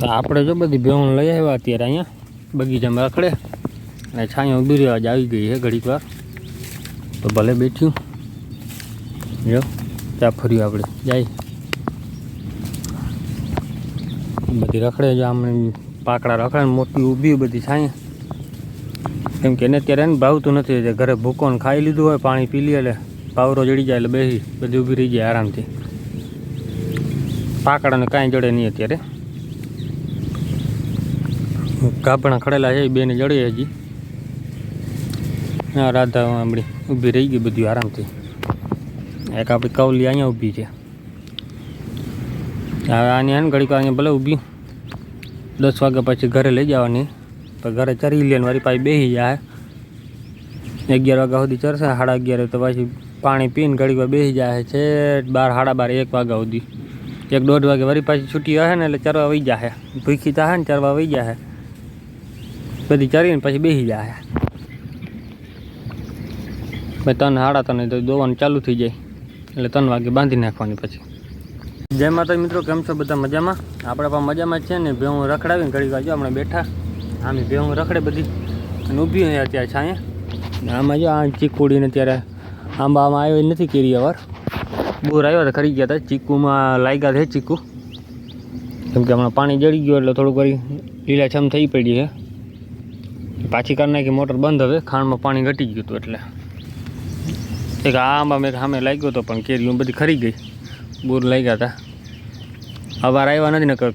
તો આપણે જો બધી ભેવણ લઈ આવ્યા અત્યારે અહીંયા બગીચામાં રખડે. અને છાંયો ઊભી રહેવા જ આવી ગઈ છે ઘડીક વાર. તો ભલે બેઠ્યું. જો, ત્યાં ફર્યું આપણે. જાય. બધી રખડે જો આમ પાકડા રખડે મોટી ઊભી બધી છાંય. કેમ કે એને અત્યારે એને ભાવતું નથી ઘરે ભૂકોને ખાઈ લીધું હોય, પાણી પી લે એટલે પાવરો જડી જાય એટલે બેસી બધી ઊભી રહી જાય આરામથી. પાકડાને કાંઈ જડે નહીં અત્યારે. ગાભણા ખડેલા છે બેને જડે હજી. હા, રાધા આમળી ઊભી રહી ગઈ બધી આરામથી. એક આપણી કવલી અહીંયા ઊભી છે. હવે આની હે ને ઘડીક અહીંયા ભલે ઊભી. દસ વાગ્યા પછી ઘરે લઈ જવાની. તો ઘરે ચરી લે મારી પાસે બેસી જાય. અગિયાર વાગ્યા સુધી ચરશે, સાડા અગિયાર તો પછી પાણી પીને ઘડીક બેસી જાય. છે બાર, સાડા બાર, એક વાગ્યા સુધી. એક દોઢ વાગે વળી પાછી છૂટી હશે ને એટલે ચરવા વહી જાય ભૂખી થાય ને ચરવા વહી જાય બધી ચરીને પછી બેસી જાય પછી ત્રણ સાડા ત્રણ તો દોવાનું ચાલુ થઈ જાય. એટલે ત્રણ વાગે બાંધી નાખવાની પછી. જય માતા મિત્રો, કેમ છો બધા મજામાં? આપણે પણ મજામાં જ છે ને. ભેહું રખડાવીને ઘડી વાગ્યો આપણે બેઠા. આમે ભેહું રખડે બધી. અને ઊભી હોય અત્યારે છાંયે આમાં જો આ ચીકુડીને ત્યારે આંબામાં આવ્યો નથી કેરી અવાર. બોર આવ્યો તો ખરી ગયા હતા ચીકુમાં લાગ્યા છે ચીકુ. કેમ કે હમણાં પાણી જળી ગયું એટલે થોડું કરી લીલાછમ થઈ પડી છે. પાછી કરી નાખી, મોટર બંધ હવે. ખાંડમાં પાણી ઘટી ગયું હતું એટલે. એક આ આંબા મેં સામે લાગ્યો હતો પણ કેરીઓ બધી ખરી ગઈ. બોર લાગ્યા હતા અવાર આવ્યા નથી નકર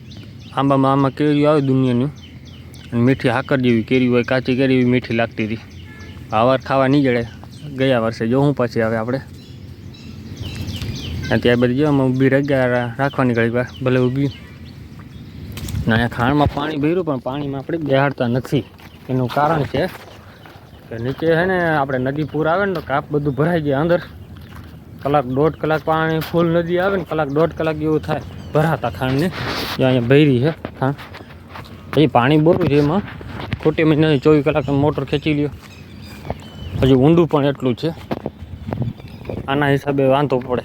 આંબામાં આમાં કેરીઓ આવે દુનિયાની. અને મીઠી હાકર જેવી કેરી હોય, કાચી કેરી એવી મીઠી લાગતી હતી. અવાર ખાવા નહીં જડે ગયા વર્ષે જો હું પછી આવે આપણે. ત્યાં બધી જો અમે ઊભી રગ્યા રાખવાની ઘડી વાર, ભલે ઊભી. ના ખાણમાં પાણી ભર્યું, પણ પાણીમાં આપણે બેહાડતા નથી. એનું કારણ છે કે નીચે છે ને આપણે નદી પૂર આવે ને તો કાપ બધું ભરાઈ જાય અંદર. કલાક દોઢ કલાક પાણી ફૂલ નદી આવે ને કલાક દોઢ કલાક જેવું થાય. ભરાતા ખાંડને. જે અહીંયા ભૈરી છે ખાંડ. પછી પાણી બોરું છે એમાં. ખોટી મહિનાની ચોવીસ કલાક મોટર ખેંચી લ્યો. પછી ઊંડું પણ એટલું છે. આના હિસાબે વાંધો પડે.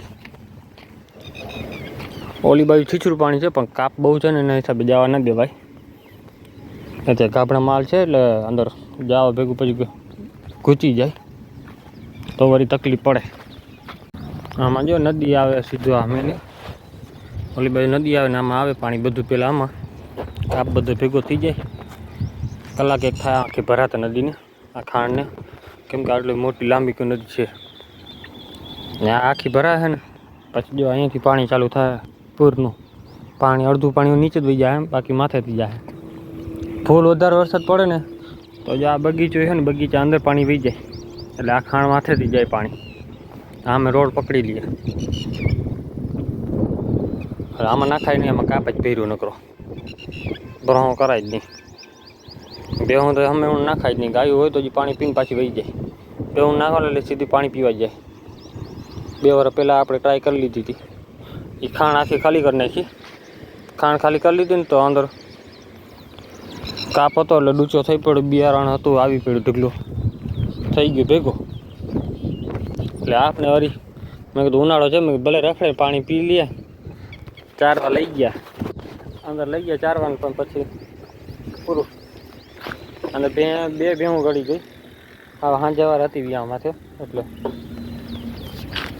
ઓલી બાજુ છીછરું પાણી છે પણ કાપ બહુ છે ને એના હિસાબે જવા ન દેવાય. અત્યારે ગાભડા માલ છે એટલે અંદર જવા ભેગું પછી ઘૂંચી જાય. તો વળી તકલીફ પડે. આમાં જો નદી આવે સીધું આમેની ઓલી બાજુ નદી આવે ને આમાં આવે પાણી બધું પહેલાં આમાં. કાપ બધો ભેગો થઈ જાય. કલાક એક થાય આખી ભરાતા નદીને, આ ખાંડને. કેમ કે આટલી મોટી લાંબી કોઈ નદી છે. ને આ આખી ભરાય છે ને, પછી જો અહીંયાથી પાણી ચાલુ થાય પૂરનું. પાણી અડધું પાણી નીચે જ વહી જાય એમ, બાકી માથેથી જાય. ફૂલ વધારે વરસાદ પડે ને, તો જો આ બગીચો છે ને, બગીચા અંદર પાણી વહી જાય. એટલે આ ખાણ માથેથી જાય પાણી. આમે રોડ પકડી લઈએ. હવે આમાં નાખાય નહીં, આમાં કાપ જ ભર્યું નકરો. ભરાવો કરાય જ નહીં. બેહું તો અમે હું નાખાય જ નહીં. ગાયું હોય તો જ પાણી પીને પાછી વહી જાય. બેહું નાખવા એટલે સીધી પાણી પીવા જાય. બે વર્ષ પહેલાં આપણે ટ્રાય કરી લીધી હતી. એ ખાણ આખી ખાલી કરી નાખી. ખાણ ખાલી કરી લીધી ને તો અંદર કાપ હતો એટલે ડૂચો થઈ પડ્યો, બિયારણ હતું, આવી પડ્યું ઢગલું. થઈ ગયું, ભેગો. એટલે આપણે હરી મેં કીધું ઉનાળો છે, મેં ભલે રખડે, પાણી પી લઈએ ચારવા લઈ ગયા. અંદર લઈ ગયા ચારવાનું, પણ પછી પૂરું. અને બે બે ભેહું ગળી ગઈ. હા સાંજે વાર હતી વ્યામાંથી માથે એટલે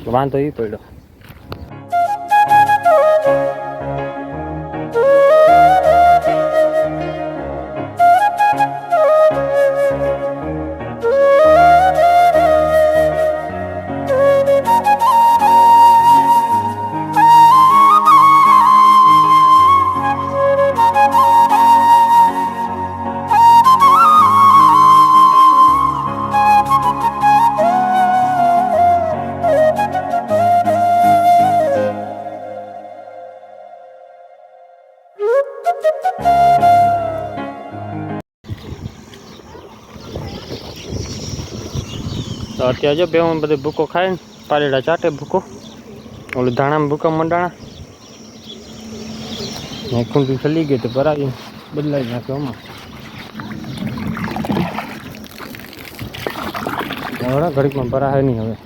વાંધો એ પડ્યો. તો અત્યારે જો બેવું બધે ભૂકો ખાય ને પારેડા ચાટે ભૂકો. ઓલું ધાણામાં ભૂકા મંડાણા. ને ખૂંટી ખલી ગઈ તો ભરાવી બદલાઈ નાખ્યો આમાં. હવે ઘડીકમાં ભરાય નહીં હવે.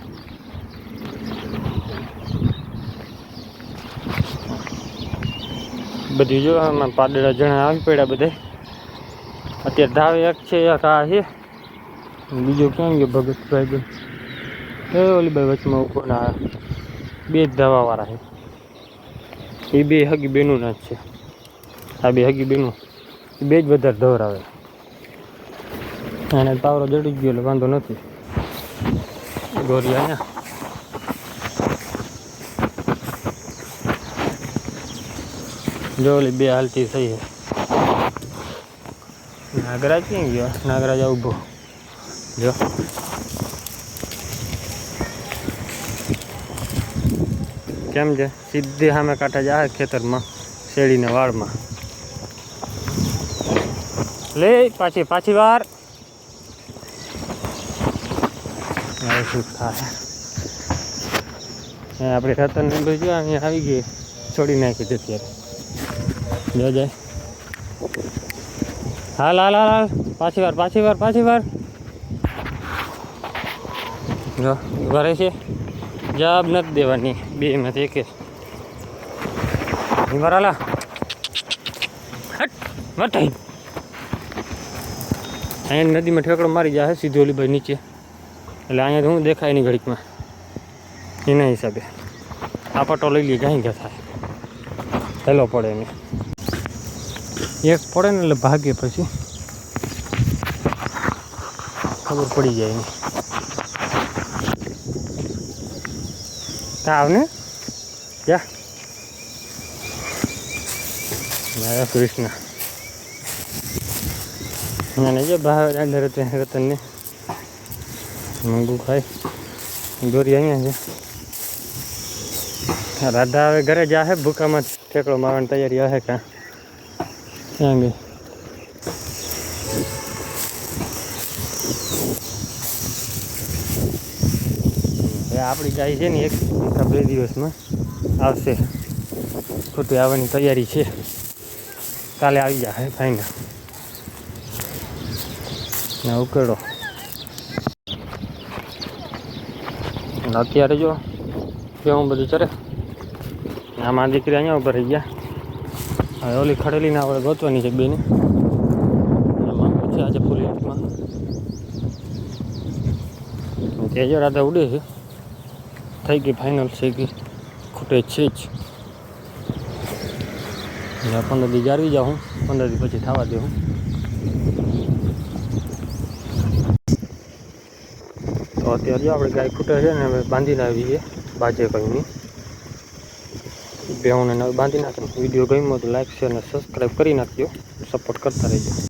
બધી જો આમાં પાદડા જણા આવી પડ્યા બધે. અત્યારે ધાવે એક છે, એક આ છે. બીજો ક્યાં ગયો ભગતભાઈ બે એ ઓલી ભાઈ વચમાં ઊભો ના બે જ ધાવાવાળા છે એ બે હગી બેનું ના જ છે આ બે હગી બેનું એ બે જ વધારે ધવરાવે એને પાવરો જડી ગયો એટલે વાંધો નથી ગોરિયા અહીંયા જો ઓલી બે હાલતી થઈ છે નાગરાજ ક્યાં ગયો નાગરાજ આ ઊભો જો કેમ છે સીધી સામે કાંઠા જાય ખેતરમાં શેરડીના વાળમાં લે, પાછી પાછી વાર. હવે શું થાય? એ આપણે રતન જો અહીંયા આવી ગઈ, છોડી નાખી છે અત્યારે. જો જાય. હાલ હાલ હાલ હાલ. પાછી વાર પાછી વાર પાછી વાર. જો, ઘરે છે? જવાબ નથી દેવાની. બે માંથી એક હટ વટાઈ અહીંયા નદીમાં ઠેકડો મારી જાય સીધો ઓલી ભાઈ નીચે. એટલે અહીંયા તો હું દેખાય નહીં ઘડીકમાં. એના હિસાબે. આ પટો લઈ લઈએ ગાઈ ગયા થાય. હેલો પડે એને. એક પડે ને એટલે ભાગે પછી. ખબર પડી જાય એની. આવ ને જા. મારા કૃષ્ણ. અને જો અંદર રતન રતનને. મંગુ ખાય. દોરી અહીંયા છે. રાધા હવે ઘરે જાહે ભૂકામાં ઠેકડો મારવાની તૈયારી હશે કાં? ક્યાં ગઈ. આપણી ગાય છે ને એક. એકાદ બે દિવસમાં આવશે. ખોટી આવવાની તૈયારી છે. કાલે આવી જાય ફાઇનલ ને, ઉકેડો. અત્યારે જો, કેવું બધું ચરે આમાં દીકરી અહીંયા ઉપર રહી ગયા. હવે ઓલી ખડેલીને આપણે ગોતવાની છે બેને. પછી આજે ફૂલી જો રાધા ઉડે છે. થઈ ગઈ ફાઇનલ છે કે ખૂટે છે જ. એટલે પંદર દી જાળવી જાઉં પંદર દી પછી થવા દઉં તો અત્યારે જો આપણે ગાય ખૂટે છે ને, હવે બાંધીને આવી છે, બાજે કંઈની બે હું બાંધી નાખીને. વીડિયો ગમ્યો તો લાઈક શેર અને સબસ્ક્રાઈબ કરી નાખજો. સપોર્ટ કરતા રહેજો.